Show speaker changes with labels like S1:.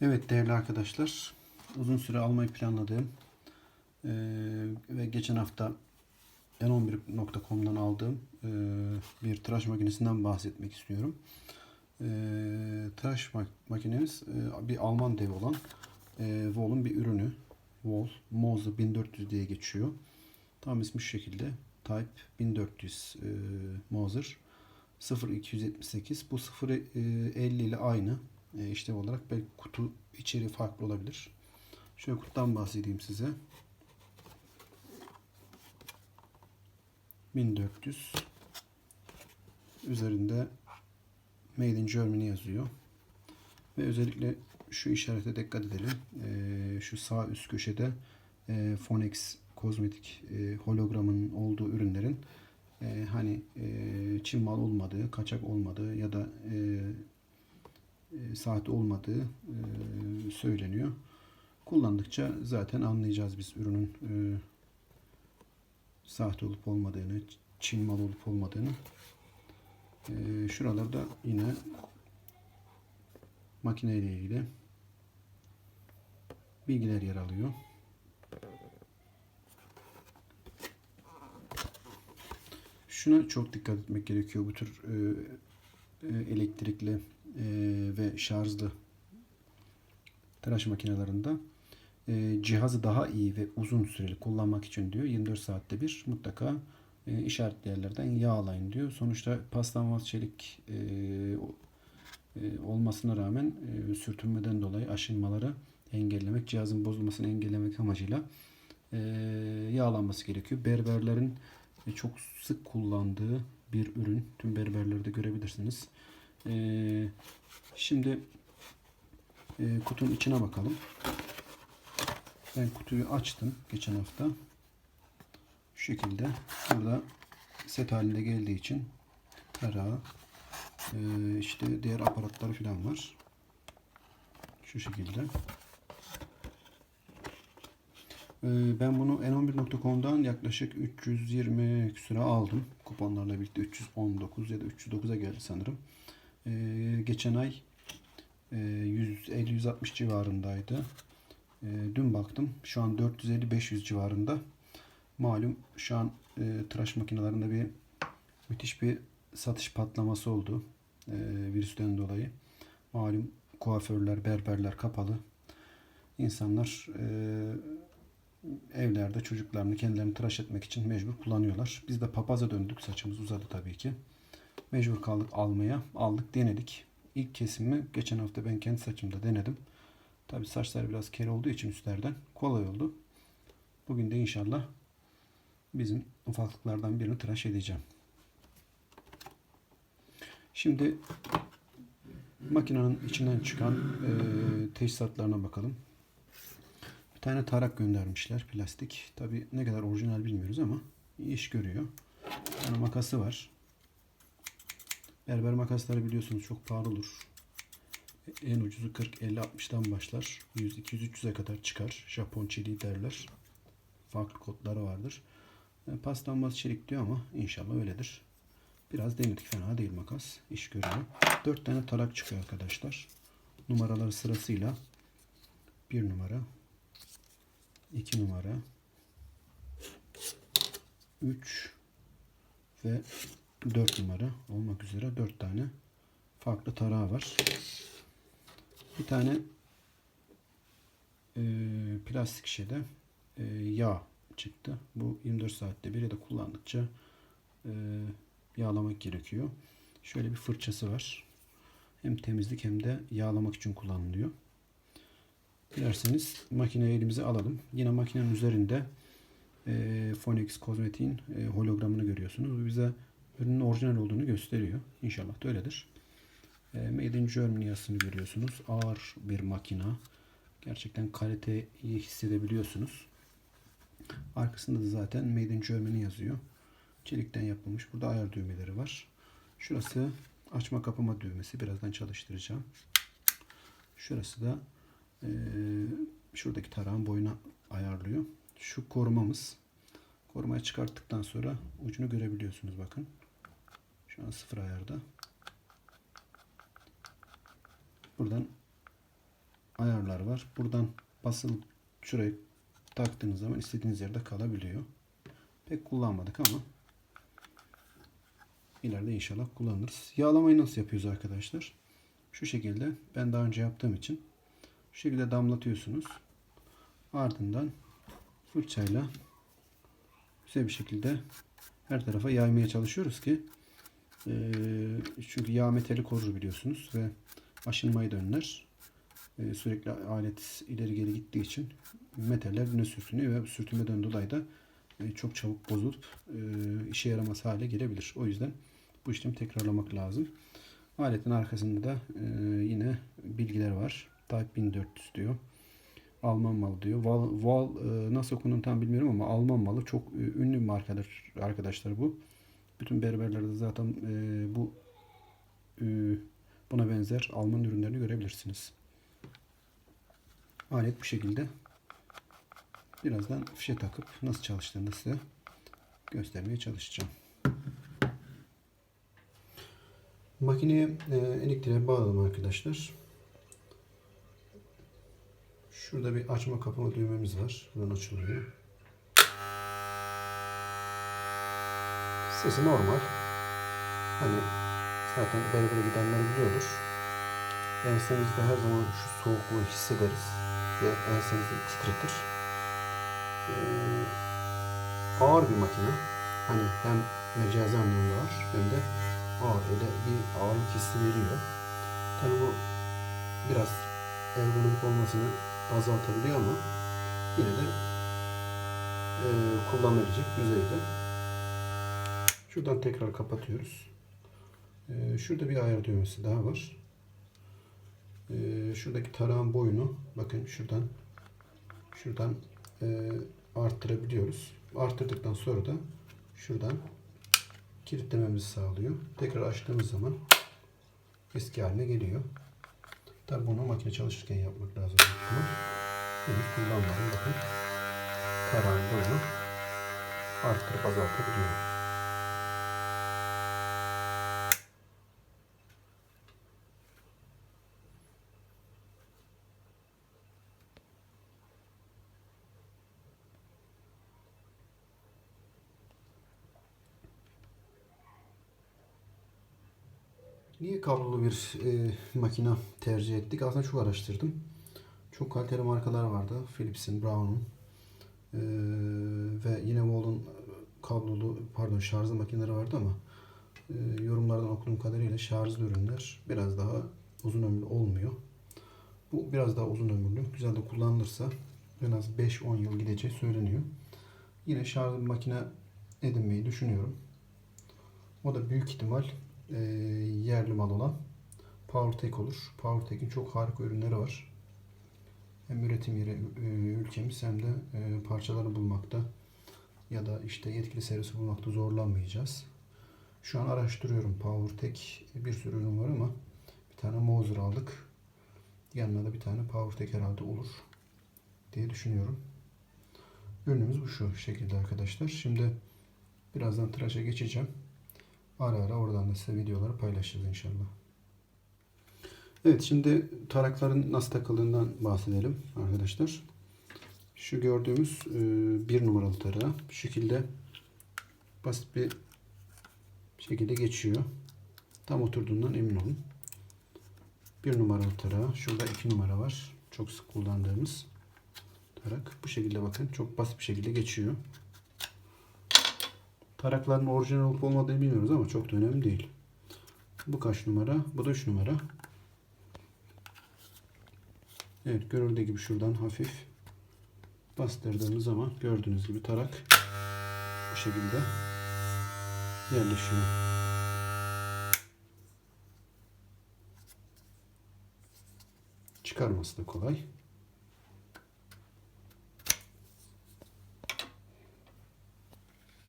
S1: Evet değerli arkadaşlar, uzun süre almayı planladığım ve geçen hafta n11.com'dan aldığım bir tıraş makinesinden bahsetmek istiyorum. Eee, tıraş mak- makinemiz bir Alman devi olan eee Wohl'un bir ürünü. Wohl, Moze 1400 diye geçiyor. Tam ismi şu şekilde. Type 1400 eee Moser 0278. Bu 050 ile aynı e, işlev olarak belki kutu içeriği farklı olabilir. Şöyle kutudan bahsedeyim size. 1400 üzerinde Made in Germany yazıyor. Ve özellikle şu işarete dikkat edelim. E, şu sağ üst köşede e, Phonex kozmetik e, hologramın olduğu ürünlerin e, hani e, Çin mal olmadığı, kaçak olmadığı ya da saati olmadığı e, söyleniyor. Kullandıkça zaten anlayacağız biz ürünün e, sahte olup olmadığını, Çin mal olup olmadığını. E, şuralarda yine makine ile ilgili bilgiler yer alıyor. Şuna çok dikkat etmek gerekiyor bu tür e, e, elektrikli e, ve şarjlı tıraş makinelerinde e, cihazı daha iyi ve uzun süreli kullanmak için diyor 24 saatte bir mutlaka e, işaretli yerlerden yağlayın diyor. Sonuçta paslanmaz çelik e, e, olmasına rağmen e, sürtünmeden dolayı aşınmaları engellemek, cihazın bozulmasını engellemek amacıyla e, yağlanması gerekiyor. Berberlerin e, çok sık kullandığı bir ürün. Tüm berberlerde görebilirsiniz. E, şimdi e, kutunun içine bakalım. Ben kutuyu açtım geçen hafta. Şu şekilde. Burada set halinde geldiği için tarağı, e, işte diğer aparatları falan var. Şu şekilde. Ee, Ben bunu n11.com'dan yaklaşık 320 küsura aldım. Kuponlarla birlikte 319 ya da 309'a geldi sanırım. Ee, geçen ay e, 150-160 civarındaydı. Ee, dün baktım. Şu an 450-500 civarında. Malum şu an e, tıraş makinelerinde bir müthiş bir satış patlaması oldu. E, virüsten dolayı. Malum kuaförler, berberler kapalı. İnsanlar e, evlerde çocuklarını kendilerini tıraş etmek için mecbur kullanıyorlar. Biz de papaza döndük. Saçımız uzadı tabii ki. Mecbur kaldık almaya. Aldık denedik. İlk kesimi geçen hafta ben kendi saçımda denedim. Tabii saçlar biraz kere olduğu için üstlerden kolay oldu. Bugün de inşallah bizim ufaklıklardan birini tıraş edeceğim. Şimdi makinenin içinden çıkan e, teçhizatlarına bakalım. Tane tarak göndermişler plastik. Tabi ne kadar orijinal bilmiyoruz ama iş görüyor. Tane makası var. Berber makasları biliyorsunuz çok pahalı olur. En ucuzu 40, 50, 60'tan başlar. 100, 200, 300'e kadar çıkar. Japon çeliği derler. Farklı kodları vardır. E, Paslanmaz çelik diyor ama inşallah öyledir. Biraz denedik fena değil makas. İş görüyor. 4 tane tarak çıkıyor arkadaşlar. Numaraları sırasıyla 1 numara, 2 numara, 3 ve 4 numara olmak üzere 4 tane farklı tarağı var. Bir tane e, plastik şişede e, yağ çıktı. Bu 24 saatte bir ya da kullandıkça e, yağlamak gerekiyor. Şöyle bir fırçası var. Hem temizlik hem de yağlamak için kullanılıyor. Dilerseniz makineyi elimize alalım. Yine makinenin üzerinde e, Phonex kozmetiğin e, hologramını görüyorsunuz. Bu bize ürünün orijinal olduğunu gösteriyor. İnşallah da öyledir. E, Made in Germany yazısını görüyorsunuz. Ağır bir makina. Gerçekten kaliteyi hissedebiliyorsunuz. Arkasında da zaten Made in Germany yazıyor. Çelikten yapılmış. Burada ayar düğmeleri var. Şurası açma kapama düğmesi. Birazdan çalıştıracağım. Şurası da eee, şuradaki tarağın boyuna ayarlıyor. Şu korumamız. Korumayı çıkarttıktan sonra ucunu görebiliyorsunuz bakın. Şu an sıfır ayarda. Buradan ayarlar var. Buradan basılı şuraya taktığınız zaman istediğiniz yerde kalabiliyor. Pek kullanmadık ama ileride inşallah kullanırız. Yağlamayı nasıl yapıyoruz arkadaşlar? Şu şekilde ben daha önce yaptığım için şu şekilde damlatıyorsunuz. Ardından fırçayla güzel bir şekilde her tarafa yaymaya çalışıyoruz ki eee, çünkü yağ metali korur biliyorsunuz ve aşınmayı da. Eee, sürekli alet ileri geri gittiği için metaller güne sürtünüyor ve sürtünmeden dolayı da e, çok çabuk bozulup e, işe yaramaz hale gelebilir. O yüzden bu işlemi tekrarlamak lazım. Aletin arkasında da e, yine bilgiler var. Type 1400 diyor. Alman malı diyor. Val, Val e, nasıl okunduğunu tam bilmiyorum ama Alman malı çok e, ünlü bir markadır arkadaşlar bu. Bütün berberlerde zaten e, bu buna benzer Alman ürünlerini görebilirsiniz. Alet bu şekilde. Birazdan fişe takıp nasıl çalıştığını size göstermeye çalışacağım. Makineye e, elektriğe bağladım arkadaşlar. Şurada bir açma kapama düğmemiz var. Buradan açılıyor. Sesi normal. Hani zaten berbere gidenler biliyordur. Ensemizde her zaman şu soğukluğu hissederiz. Ve ensemizi titretir. Ee, ağır bir makine. Hani hem mecazi anlamda ağır hem de ağır. Öyle bir ağırlık hissi veriyor. Tabi bu biraz ergonomik olmasını azaltabiliyor ama yine de e, kullanılabilecek düzeyde. Şuradan tekrar kapatıyoruz. E, şurada bir ayar düğmesi daha var. E, şuradaki tarağın boyunu bakın şuradan şuradan e, arttırabiliyoruz. Arttırdıktan sonra da şuradan kilitlememizi sağlıyor. Tekrar açtığımız zaman eski haline geliyor. Tabi bunu makine çalışırken yapmak lazım. Bunu henüz kullanmadım. Bakın boyunu arttırıp azaltabiliyorum. Niye kablolu bir e, makine tercih ettik? Aslında çok araştırdım. Çok kaliteli markalar vardı. Philips'in, Brown'un e, ve yine Wall'un kablolu, pardon şarjlı makineleri vardı ama e, yorumlardan okuduğum kadarıyla şarjlı ürünler biraz daha uzun ömürlü olmuyor. Bu biraz daha uzun ömürlü. Güzel de kullanılırsa en az 5-10 yıl gideceği söyleniyor. Yine şarjlı makine edinmeyi düşünüyorum. O da büyük ihtimal e, yerli mal olan PowerTech olur. PowerTech'in çok harika ürünleri var. Hem üretim yeri e, ülkemiz hem de e, parçalarını bulmakta ya da işte yetkili servisi bulmakta zorlanmayacağız. Şu an araştırıyorum PowerTech bir sürü ürün var ama bir tane Moser aldık. Yanına da bir tane PowerTech herhalde olur diye düşünüyorum. Ürünümüz bu şu şekilde arkadaşlar. Şimdi birazdan tıraşa geçeceğim. Ara ara oradan da size videoları paylaşacağız inşallah. Evet şimdi tarakların nasıl takıldığından bahsedelim arkadaşlar. Şu gördüğümüz e, bir numaralı tarağı bu şekilde basit bir şekilde geçiyor. Tam oturduğundan emin olun. Bir numaralı tarağı. Şurada iki numara var. Çok sık kullandığımız tarak. Bu şekilde bakın. Çok basit bir şekilde geçiyor. Tarakların orijinal olup olmadığını bilmiyoruz ama çok da önemli değil. Bu kaç numara? Bu da 3 numara. Evet görüldüğü gibi şuradan hafif bastırdığımız zaman gördüğünüz gibi tarak bu şekilde yerleşiyor. Çıkarması da kolay.